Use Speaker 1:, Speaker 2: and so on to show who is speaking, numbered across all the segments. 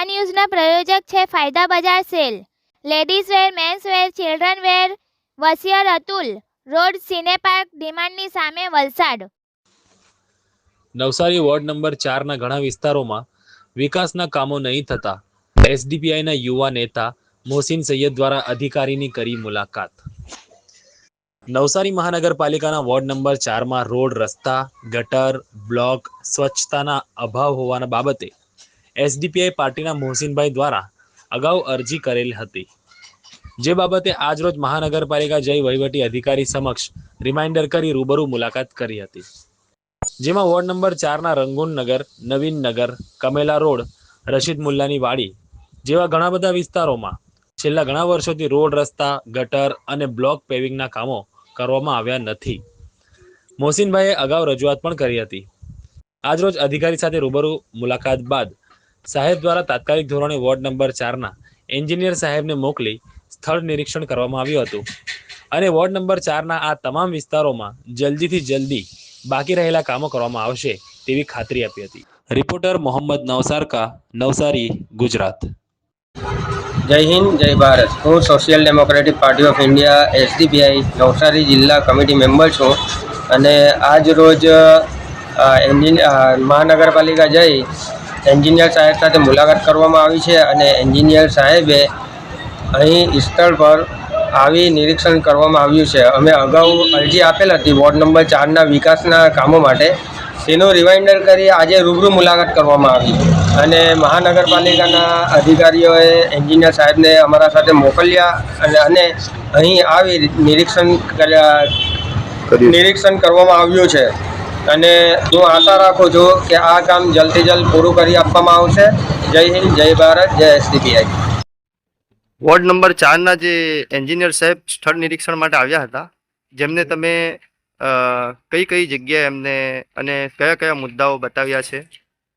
Speaker 1: આ ન્યૂઝના પ્રયોજક છે ફાયદા બજાર sale. Ladies wear, mens wear, children wear, વસિયર Atul. Road cine park ડિમાન્ડની સામે વલસાડ.
Speaker 2: નવસારી વોર્ડ નંબર ચારના ઘણા વિસ્તારોમાં વિકાસના કામો નહીં થતા એસડીપીઆઈના યુવા નેતા મોહસિન સૈયદ દ્વારા અધિકારીની કરી મુલાકાત. નવસારી મહાનગરપાલિકાના વોર્ડ નંબર ચારમાં રોડ રસ્તા, ગટર, બ્લોક સ્વચ્છતાના અભાવ હોવાના બાબતે એસડીપીઆઈ પાર્ટીના મોહસિનભાઈ દ્વારા અગાઉ અરજી કરેલ હતી. જે બાબતે આજરોજ મહાનગરપાલિકા જઈ વહીવટી અધિકારી સમક્ષ રિમાઇન્ડર કરી રૂબરૂ મુલાકાત કરી હતી. જેમાં વોર્ડ નંબર ચારના રંગૂન નગર, નવીન નગર, કમેલા રોડ, રશીદ મુલ્લાની વાડી જેવા ઘણા બધા વિસ્તારોમાં છેલ્લા ઘણા વર્ષોથી રોડ રસ્તા, ગટર અને બ્લોક પેવિંગના કામો કરવામાં આવ્યા નથી. મોહસિનભાઈએ અગાઉ રજૂઆત પણ કરી હતી. આજરોજ અધિકારી સાથે રૂબરૂ મુલાકાત બાદ સાહેબ દ્વારા તાત્કાલિક ધોરણે વોર્ડ નંબર ચારના એન્જિનિયર સાહેબને મોકલી સ્થળ નિરીક્ષણ કરવામાં આવ્યું હતું. અને વોર્ડ નંબર ચારના આ તમામ વિસ્તારોમાં જલ્દીથી જલ્દી બાકી રહેલા કામો કરવામાં આવશે તેવી ખાતરી આપી હતી. રિપોર્ટર મોહમ્મદ નવસારકા નવસારી ગુજરાત.
Speaker 3: જય હિન્દ જય ભારત. હું social democratic party of India SDPI Navsari જિલ્લા કમિટી મેમ્બર છું. અને આજ રોજ એન્જિન મહાનગરપાલિકા જઈ એન્જિનિયર સાહેબ સાથે મુલાકાત કરવામાં આવી છે અને એન્જિનિયર સાહેબે અહીં સ્થળ પર આવી નિરીક્ષણ કરવામાં આવ્યું છે. અમે અગાઉ અરજી આપેલ હતી વોર્ડ નંબર ચારના વિકાસના કામો માટે. તેનું રિમાઇન્ડર કરી આજે રૂબરૂ મુલાકાત કરવામાં આવી. અને મહાનગરપાલિકાના અધિકારીઓએ એન્જિનિયર સાહેબને અમારા સાથે મોકલ્યા અને અને અહીં આવી નિરીક્ષણ કર્યા નિરીક્ષણ કરવામાં આવ્યું છે. અને હું આશા રાખું છું કે આ કામ જલ્દી જલ્દ પૂરું કરી આપવામાં આવશે. જય હિન્દ જય ભારત જય એસડીપીઆઈ.
Speaker 4: વોર્ડ નંબર ચારના જે એન્જિનિયર સાહેબ સ્થળ નિરીક્ષણ માટે આવ્યા હતા જેમને તમે કઈ કઈ જગ્યાએ એમને અને કયા કયા મુદ્દાઓ બતાવ્યા છે?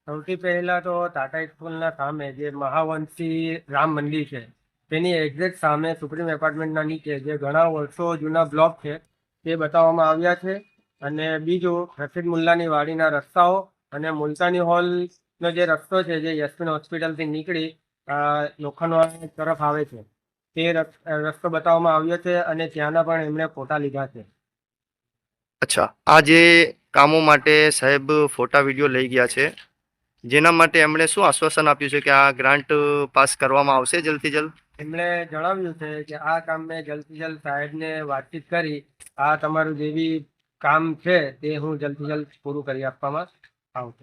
Speaker 3: સૌથી પહેલાં તો ટાટા સ્કૂલના સામે જે મહાવંશી રામ મંદિર છે તેની એક્ઝેક્ટ સામે સુપ્રીમ એપાર્ટમેન્ટના નીચે જે ઘણા વર્ષો જૂના બ્લોક છે તે બતાવવામાં આવ્યા છે. અને બીજું રશીદ મુલ્લાની વાડીના રસ્તાઓ અને મુલતાની હોલનો જે રસ્તો છે જે યશમિન હોસ્પિટલથી નીકળી અ, લોખંડવાળા તરફ આવે છે. તે રસ- રસ્તો બતાવવામાં આવ્યો છે અને ત્યાંના પણ એમણે ફોટા લીધા છે.
Speaker 4: અચ્છા. આ જે કામો માટે સાહેબ ફોટા વીડિયો લઈ ગયા છે જેના માટે એમણે શું આશ્વાસન આપ્યું છે કે આ ગ્રાન્ટ પાસ કરવામાં આવશે જલ્દથી જલ્દ?
Speaker 3: એમણે જણાવ્યું છે કે આ કામ મેં જલ્દથી જલ્દ સાહેબને વાતચીત કરી આ તમારું જે બી કામ છે તે હું જલ્દી જલ્દ પૂરું કરી આપવામાં આવશે.